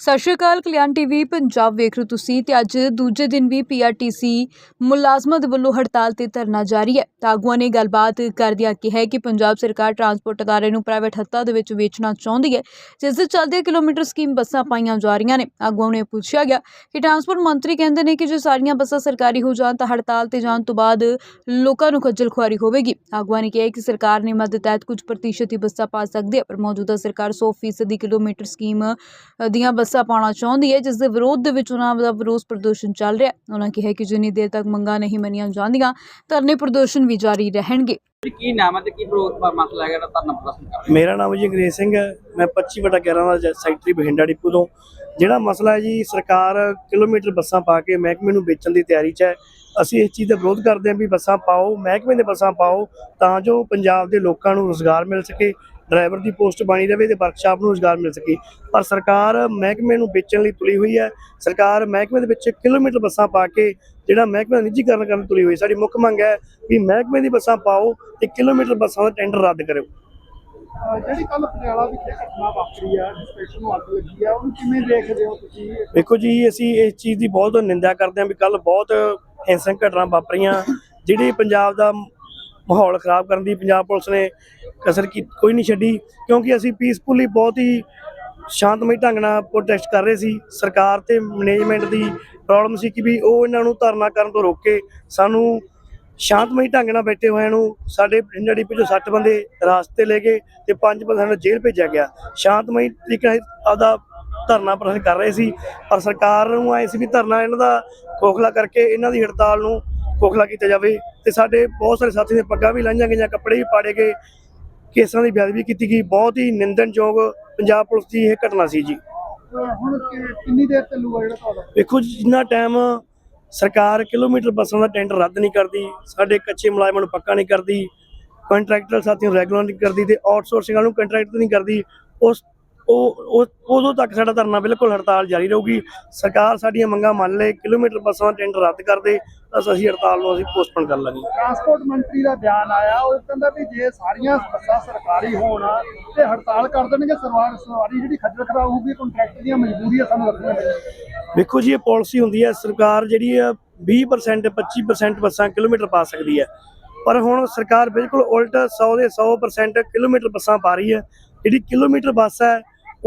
ਸਤਿ ਸ਼੍ਰੀ ਅਕਾਲ ਕਲਿਆਣ ਟੀਵੀ ਪੰਜਾਬ ਵੇਖ ਰਹੇ ਹੋ ਤੁਸੀਂ ਤੇ ਅੱਜ ਦੂਜੇ ਦਿਨ ਵੀ ਪੀਆਰਟੀਸੀ ਮੁਲਾਜ਼ਮਾਂ ਦੇ ਵੱਲੋਂ ਹੜਤਾਲ ਤੇ ਧਰਨਾ ਜਾਰੀ ਹੈ। ਤਾਂ ਆਗੂਆਂ ਨੇ ਗੱਲਬਾਤ ਕਰਦਿਆਂ ਕਿਹਾ ਕਿ ਪੰਜਾਬ ਸਰਕਾਰ ਟਰਾਂਸਪੋਰਟ ਅਦਾਰੇ ਨੂੰ ਪ੍ਰਾਈਵੇਟ ਹੱਥਾਂ ਦੇ ਵਿੱਚ ਵੇਚਣਾ ਚਾਹੁੰਦੀ ਹੈ ਜਿਸ ਦੇ ਚੱਲਦੇ ਕਿਲੋਮੀਟਰ ਸਕੀਮ ਬੱਸਾਂ ਪਾਈਆਂ ਜਾ ਰਹੀਆਂ ਨੇ। ਆਗੂਆਂ ਨੇ ਪੁੱਛਿਆ ਗਿਆ ਕਿ ਟਰਾਂਸਪੋਰਟ ਮੰਤਰੀ ਕਹਿੰਦੇ ਨੇ ਕਿ ਜੇ ਸਾਰੀਆਂ ਬੱਸਾਂ ਸਰਕਾਰੀ ਹੋ ਜਾਣ ਤਾਂ ਹੜਤਾਲ ਤੇ ਜਾਣ ਤੋਂ ਬਾਅਦ ਲੋਕਾਂ ਨੂੰ ਖੱਜਲ ਖੁਆਰੀ ਹੋਵੇਗੀ। ਆਗੂਆਂ ਨੇ ਕਿਹਾ ਕਿ ਸਰਕਾਰ ਨੇ ਮਦਦ ਤਹਿਤ ਕੁਝ ਪ੍ਰਤੀਸ਼ਤ ਹੀ ਬੱਸਾਂ ਪਾ ਸਕਦੀ ਹੈ ਪਰ ਮੌਜੂਦਾ ਸਰਕਾਰ 100% ਦੀ ਕਿਲੋਮੀਟਰ ਸਕੀਮ ਅ, ਦੀਆਂ ਬੱਸਾਂ ਪਾਉਣਾ ਚਾਹੁੰਦੀ ਹੈ ਜਿਸ ਦੇ ਵਿਰੋਧ ਦੇ ਵਿੱਚ ਉਹਨਾਂ ਦਾ ਵਿਰੋਧ ਪ੍ਰਦਰਸ਼ਨ ਚੱਲ ਰਿਹਾ ਉਹਨਾਂ ਕਿਹਾ ਕਿ ਜਿੰਨੀ ਦੇਰ ਤੱਕ ਮੰਗਾਂ ਨਹੀਂ ਮੰਨੀਆਂ ਜਾਂਦੀਆਂ ਧਰਨੇ ਪ੍ਰਦਰਸ਼ਨ ਵੀ ਜਾਰੀ ਰਹਿਣਗੇ। ਕੀ ਨਾਮ ਹੈ ਤੇ ਕੀ ਪ੍ਰੋ- ਮਸਲਾ ਹੈਗਾ ਧਰਨਾ ਪ੍ਰਦਰਸ਼ਨ ਕਰ ਮੇਰਾ ਨਾਮ ਜੀ ਅੰਗਰੇਜ਼ ਸਿੰਘ ਹੈ। ਮੈਂ 25 ਵਟਾ 11 ਦਾ ਸੈਕਟਰੀ ਬਠਿੰਡਾ ਡਿਪੂ ਤੋਂ। ਜਿਹੜਾ ਮਸਲਾ ਹੈ ਜੀ ਸਰਕਾਰ ਕਿਲੋਮੀਟਰ ਬੱਸਾਂ ਪਾ ਕੇ ਮਹਿਕਮੇ ਨੂੰ ਵੇਚਣ ਦੀ ਤਿਆਰੀ 'ਚ ਹੈ। ਅਸੀਂ ਇਸ ਚੀਜ਼ ਦਾ ਵਿਰੋਧ ਕਰਦੇ ਹਾਂ ਵੀ ਬੱਸਾਂ ਪਾਓ ਮਹਿਕਮੇ ਦੇ ਬੱਸਾਂ ਪਾਓ ਤਾਂ ਜੋ ਪੰਜਾਬ ਦੇ ਲੋਕਾਂ ਨੂੰ ਰੋਜ਼ਗਾਰ ਮਿਲ ਸਕੇ। ਡਰਾਈਵਰ ਦੀ ਪੋਸਟ ਬਣੀ ਰਵੇ ਤੇ ਵਰਕਸ਼ਾਪ ਨੂੰ ਰੋਜ਼ਗਾਰ ਮਿਲ ਸਕੇ। ਪਰ ਸਰਕਾਰ ਮਹਿਕਮੇ ਨੂੰ ਵੇਚਣ ਲਈ ਤੁਲੀ ਹੋਈ ਹੈ। ਸਰਕਾਰ ਮਹਿਕਮੇ ਦੇ ਵਿੱਚ ਕਿਲੋਮੀਟਰ ਬੱਸਾਂ ਪਾ ਕੇ ਜਿਹੜਾ ਮਹਿਕਮੇ ਦਾ ਨਿੱਜੀਕਰਨ ਕਰਨ ਤੁਲੀ ਹੋਈ। ਸਾਡੀ ਮੁੱਖ ਮੰਗ ਹੈ ਵੀ ਮਹਿਕਮੇ ਦੀ ਬੱਸਾਂ ਪਾਓ ਤੇ ਕਿਲੋਮੀਟਰ ਬੱਸਾਂ ਦਾ ਟੈਂਡਰ ਰੱਦ ਕਰੋ ਅਹ ਜਿਹੜੀ ਕੱਲ ਪਟਿਆਲਾ ਵਿਖੇ ਘਟਨਾ ਵਾਪਰੀ ਆ ਸਟੇਸ਼ਨ ਨੂੰ ਅੱਗ ਲੱਗੀ ਆ ਉਹਨੂੰ ਕਿਵੇਂ ਦੇਖਦੇ ਹੋ ਤੁਸੀਂ? ਦੇਖੋ ਜੀ ਅਸੀਂ ਇਸ ਚੀਜ਼ ਦੀ ਬਹੁਤ ਨਿੰਦਾ ਕਰਦੇ ਹਾਂ ਵੀ ਕੱਲ ਬਹੁਤ ਹਿੰਸਕ ਘਟਨਾ ਵਾਪਰੀਆਂ। ਜਿਹੜੀ ਪੰਜਾਬ ਦਾ ਮਾਹੌਲ ਖਰਾਬ ਕਰਨ ਦੀ ਪੰਜਾਬ ਪੁਲਿਸ ਨੇ ਕਸਰ ਕੀ, ਕੋਈ ਨਹੀਂ ਛੱਡੀ, ਕਿਉਂਕਿ ਅਸੀਂ ਪੀਸਫੁਲੀ ਬਹੁਤ ਹੀ ਸ਼ਾਂਤਮਈ ਢੰਗ ਨਾਲ ਪ੍ਰੋਟੈਸਟ ਕਰ ਰਹੇ ਸੀ। ਸਰਕਾਰ ਤੇ ਮੈਨੇਜਮੈਂਟ ਦੀ ਪ੍ਰੋਬਲਮ ਸੀ ਕਿ ਵੀ ਉਹ ਇਹਨਾਂ ਨੂੰ ਧਰਨਾ ਕਰਨ ਤੋਂ ਰੋਕੇ। ਸਾਨੂੰ ਸ਼ਾਂਤਮਈ ਢੰਗ ਨਾਲ ਬੈਠੇ ਹੋਇਆਂ ਨੂੰ ਸਾਡੇ ਬਠਿੰਡਾ ਡਿਪੂ ਚੋਂ 60 ਬੰਦੇ ਰਾਸਤੇ ਲੈ ਗਏ ਤੇ ਪੰਜ ਬੰਦਿਆਂ ਨੂੰ ਜੇਲ੍ਹ ਭੇਜਿਆ ਗਿਆ। ਸ਼ਾਂਤਮਈ ਤਰੀਕੇ ਨਾਲ ਆਪਦਾ ਧਰਨਾ ਪ੍ਰਦਰਸ਼ਨ ਕਰ ਰਹੇ ਸੀ। ਪਰ ਸਰਕਾਰ ਨੂੰ ਆਏ ਸੀ ਵੀ ਧਰਨਾ ਇਹਨਾਂ ਦਾ ਖੋਖਲਾ ਕਰਕੇ ਇਹਨਾਂ ਦੀ ਹੜਤਾਲ ਨੂੰ ਖੋਖਲਾ ਕੀਤਾ ਜਾਵੇ ਤੇ ਸਾਡੇ ਬਹੁਤ ਸਾਰੇ ਸਾਥੀ ਦੇ ਪੱਗਾਂ ਵੀ ਲਾਈਆਂ ਗਈਆਂ ਕੱਪੜੇ ਵੀ ਪਾੜੇ ਗਏ। ਕੇਸਾਂ ਦੀ ਬੇਅਦਬੀ ਕੀਤੀ ਗਈ ਬਹੁਤ ਹੀ ਨਿੰਦਣਯੋਗ ਪੰਜਾਬ ਪੁਲਿਸ ਦੀ ਇਹ ਘਟਨਾ ਸੀ ਜੀ। ਹੁਣ ਕਿੰਨੀ ਦੇਰ ਚੱਲੂਗਾ ਜਿਹੜਾ ਤੁਹਾਡਾ? ਵੇਖੋ ਜੀ, ਜਿੰਨਾ ਟਾਈਮ ਸਰਕਾਰ ਕਿਲੋਮੀਟਰ ਬੱਸਾਂ ਦਾ ਟੈਂਡਰ ਰੱਦ ਨਹੀਂ ਕਰਦੀ ਸਾਡੇ ਕੱਚੇ ਮੁਲਾਜ਼ਮਾਂ ਨੂੰ ਪੱਕਾ ਨਹੀਂ ਕਰਦੀ ਕੰਟਰੈਕਟਰ ਸਾਥੀਆਂ ਨੂੰ ਰੈਗੂਲਰ ਨਹੀਂ ਕਰਦੀ ਤੇ ਆਊਟਸੋਰਸਿੰਗ ਨੂੰ ਕੰਟਰੈਕਟ ਨਹੀਂ ਕਰਦੀ ਉਸ ਉਹ ਉਹ- ਉਦੋਂ ਤੱਕ ਸਾਡਾ ਧਰਨਾ ਬਿਲਕੁਲ ਹੜਤਾਲ ਜਾਰੀ ਰਹੂਗੀ। ਸਰਕਾਰ ਸਾਡੀਆਂ ਮੰਗਾਂ ਮੰਨ ਲੇ ਕਿਲੋਮੀਟਰ ਬੱਸਾਂ ਟੈਂਡਰ ਰੱਦ ਕਰ ਦੇ ਤਾਂ ਅਸੀਂ ਹੜਤਾਲ ਨੂੰ ਅਸੀਂ ਪੋਸਟਪੋਨ ਕਰ ਲਾਂਗੇ। ਟਰਾਂਸਪੋਰਟ ਮੰਤਰੀ ਦਾ ਬਿਆਨ ਆਇਆ ਉਹ ਕਹਿੰਦਾ ਵੀ ਜੇ ਸਾਰੀਆਂ ਬੱਸਾਂ ਸਰਕਾਰੀ ਹੋਣ ਤੇ ਹੜਤਾਲ ਕਰ ਦੇਣਗੇ ਸਰਵਾਰ ਸਵਾਰੀ ਜਿਹੜੀ ਖੱਜਲ ਖਰਾਬ ਹੋਊਗੀ ਕੰਟਰੈਕਟ ਦੀਆਂ ਮਜਬੂਰੀਆਂ ਸਾਨੂੰ ਰੱਖਣੀਆਂ ਪੈਣਗੀਆਂ ਵੇਖੋ ਜੀ ਇਹ ਪਾਲਿਸੀ ਹੁੰਦੀ ਹੈ ਸਰਕਾਰ ਜਿਹੜੀ ਆ 20% 25% ਬੱਸਾਂ ਕਿਲੋਮੀਟਰ ਪਾ ਸਕਦੀ ਹੈ। ਪਰ ਹੁਣ ਸਰਕਾਰ ਬਿਲਕੁਲ ਉਲਟ 100 ਦੇ 100% ਕਿਲੋਮੀਟਰ ਬੱਸਾਂ ਪਾ ਰਹੀ ਹੈ। ਜਿਹੜੀ ਕਿਲੋਮੀਟਰ ਬੱਸ ਹੈ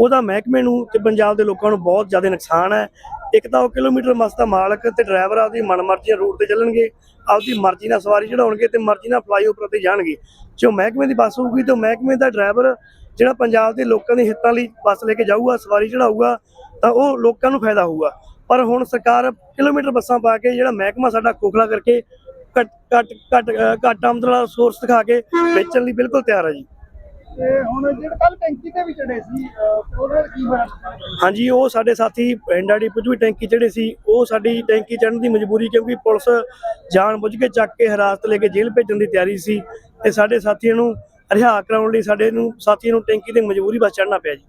ਉਹਦਾ ਮਹਿਕਮੇ ਨੂੰ ਤੇ ਪੰਜਾਬ ਦੇ ਲੋਕਾਂ ਨੂੰ ਬਹੁਤ ਜ਼ਿਆਦਾ ਨੁਕਸਾਨ ਹੈ। ਇੱਕ ਤਾਂ ਉਹ ਕਿਲੋਮੀਟਰ ਮਸਤਾ ਮਾਲਕ ਤੇ ਡਰਾਈਵਰ ਆਪਦੀ ਮਨਮਰਜ਼ੀ ਰੂਟ ਤੇ ਚੱਲਣਗੇ, ਆਪਦੀ ਮਰਜ਼ੀ ਨਾਲ ਸਵਾਰੀ ਚੜਾਉਣਗੇ ਤੇ ਮਰਜ਼ੀ ਨਾਲ ਫਲਾਈਓਵਰ ਤੇ ਜਾਣਗੇ। ਜੋ ਮਹਿਕਮੇ ਦੀ ਬੱਸ ਹੋਊਗੀ ਤਾਂ ਮਹਿਕਮੇ ਦਾ ਡਰਾਈਵਰ ਜਿਹੜਾ ਪੰਜਾਬ ਦੇ ਲੋਕਾਂ ਦੇ ਹਿੱਤਾਂ ਲਈ ਬੱਸ ਲੈ ਕੇ ਜਾਊਗਾ, ਸਵਾਰੀ ਚੜਾਊਗਾ ਤਾਂ ਉਹ ਲੋਕਾਂ ਨੂੰ ਫਾਇਦਾ ਹੋਊਗਾ। ਪਰ ਹੁਣ ਸਰਕਾਰ ਕਿਲੋਮੀਟਰ ਬੱਸਾਂ ਪਾ ਕੇ ਜਿਹੜਾ ਮਹਿਕਮਾ ਸਾਡਾ ਖੋਖਲਾ ਕਰਕੇ ਘੱਟ ਘੱਟ ਘੱਟ ਘੱਟ ਆਮਦਨ ਵਾਲਾ ਸੋਰਸ ਦਿਖਾ ਕੇ ਵੇਚਣ ਲਈ ਬਿਲਕੁਲ ਤਿਆਰ ਹੈ ਜੀ। ਹਾਂਜੀ, ਉਹ ਸਾਡੇ ਸਾਥੀ ਪਿੰਡ ਆੜੀ ਪੁੱਜ ਵੀ ਟੈਂਕੀ ਚੜੇ ਸੀ, ਉਹ ਸਾਡੀ ਟੈਂਕੀ ਚੜਨ ਦੀ ਮਜਬੂਰੀ ਕਿਉਂਕਿ ਪੁਲਿਸ ਜਾਣ ਬੁੱਝ ਕੇ ਚੱਕ ਕੇ ਹਰਾਸਤ ਲੈ ਕੇ ਜੇਲ੍ਹ ਭੇਜਣ ਦੀ ਤਿਆਰੀ ਸੀ ਤੇ ਸਾਡੇ ਸਾਥੀਆਂ ਨੂੰ ਰਿਹਾ ਕਰਾਉਣ ਲਈ ਸਾਡੇ ਨੂੰ, ਸਾਥੀਆਂ ਨੂੰ ਟੈਂਕੀ ਤੇ ਮਜਬੂਰੀ ਬਸ ਚੜਨਾ ਪਿਆ ਜੀ।